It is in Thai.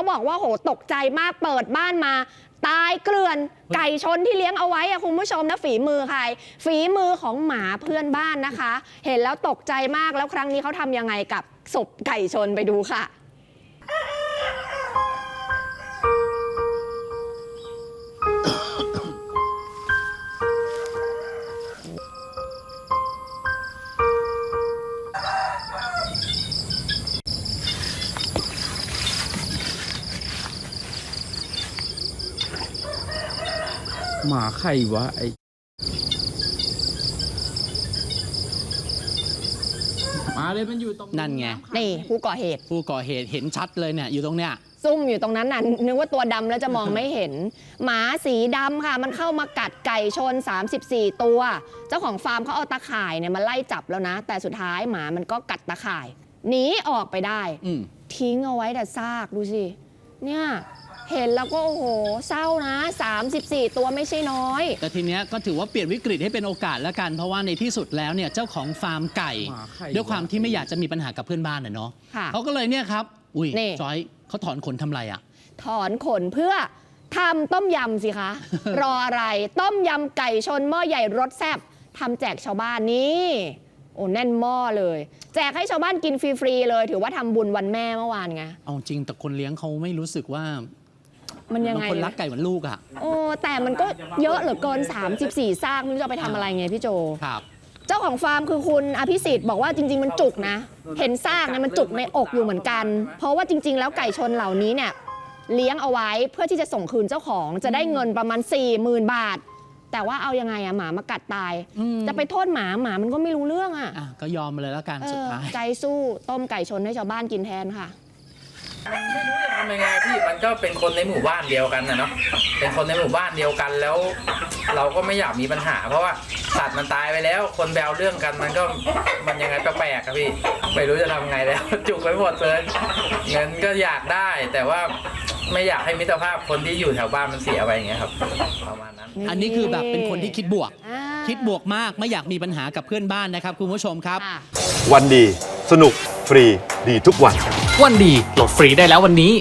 เขาบอกว่าโหตกใจมากเปิดบ้านมา ตายเกลื่อนไก่ชนที่เลี้ยงเอาไว้อะคุณผู้ชมนะฝีมือใคร ฝีมือของหมาเพื่อนบ้านนะคะ เห็นแล้วตกใจมากแล้วครั้งนี้เขาทำยังไงกับศพไก่ชนไปดูค่ะ หมาใครวะไอมาเลยมันอยู่ตรงนั่นไง นี่ผู้ก่อเหตุ ผู้ก่อเหตุเห็นชัดเลยเนี่ยอยู่ตรงเนี้ย ซุ่มอยู่ตรงนั้นน่ะนึกว่าตัวดำแล้วจะมองไม่เห็น หมาสีดำค่ะ มันเข้ามากัดไก่ชน 34 ตัว เจ้าของฟาร์มเขาเอาตาข่ายเนี่ยมาไล่จับแล้วนะ แต่สุดท้ายหมามันก็กัดตาข่ายหนีออกไปได้ อืม ทิ้งเอาไว้แต่ซากดูสิ เนี่ย เห็นแล้วก็โอ้โหเศร้านะ 34 ตัวไม่ใช่น้อย แต่ทีเนี้ยก็ถือว่าเปลี่ยนวิกฤตให้เป็นโอกาสแล้วกัน เพราะว่าในที่สุดแล้วเนี่ยเจ้าของฟาร์มไก่ หมาใครด้วยความที่ไม่อยากจะมีปัญหากับเพื่อนบ้านน่ะเนาะค่ะเขาก็เลยเนี่ยครับ อุ้ยนี่ จอยเขาถอนขนทำไรอะ ถอนขนเพื่อทำต้มยำสิคะ รออะไรต้มยำไก่ชนหม้อใหญ่รสแซ่บทำแจกชาวบ้านนี่โอ้แน่นหม้อเลย แจกให้ชาวบ้านกินฟรีๆเลย ถือว่าทำบุญวันแม่เมื่อวานไง เอาจริงแต่คนเลี้ยงเขาไม่รู้สึกว่า มันยังบางไงคนรักไก่เหมือนลูกอะโอ้แต่มันก็เยอะเหลือเกิน 34 ซากไม่รู้จะเอาไปทำอะไรไงพี่โจ ครับ เจ้าของฟาร์มคือคุณอภิสิทธิ์บอกว่าจริง ๆ มันจุกนะ เห็นซากเนี่ยมันจุกในอกอยู่เหมือนกัน เพราะว่าจริง ๆ แล้วไก่ชนเหล่านี้เนี่ยเลี้ยงเอาไว้เพื่อที่จะส่งคืนเจ้าของจะได้เงินประมาณ 4 0,000 บาท แต่ว่าเอายังไงอะหมามากัดตาย อืม จะไปโทษหมาหมามันก็ไม่รู้เรื่องอะอะก็ยอมมาเลยแล้วกันเอสุดอท้าย ใจสู้ต้มไก่ชนให้ชาวบ้านกินแทนค่ะ ไม่รู้จะทำยังไงพี่มัน ก็เป็นคนในหมู่บ้านเดียวกันนะเนาะเป็นคนในหมู่บ้านเดียวกันแล้ว เราก็ไม่อยากมีปัญหา เพราะว่าสัตว์มันตายไปแล้ว คนแบวเรื่องกันมันก็มันยังไงแปลกๆอะพี่ไม่รู้จะทำไงแล้ว จุกไปหมดเลยเงินก็อยากได้แต่ว่าไม่อยากให้มิตรภาพคนที่อยู่แถวบ้านมันเสียไปอย่างเงี้ยครับประมาณนั้น อันนี้คือแบบเป็นคนที่คิดบวกอ่าคิดบวกมากไม่อยากมีปัญหากับเพื่อนบ้านนะครับคุณผู้ชมครับค่ะวันดีสนุกฟรีดีทุกวัน วันดีโหลดฟรีได้แล้ววันนี้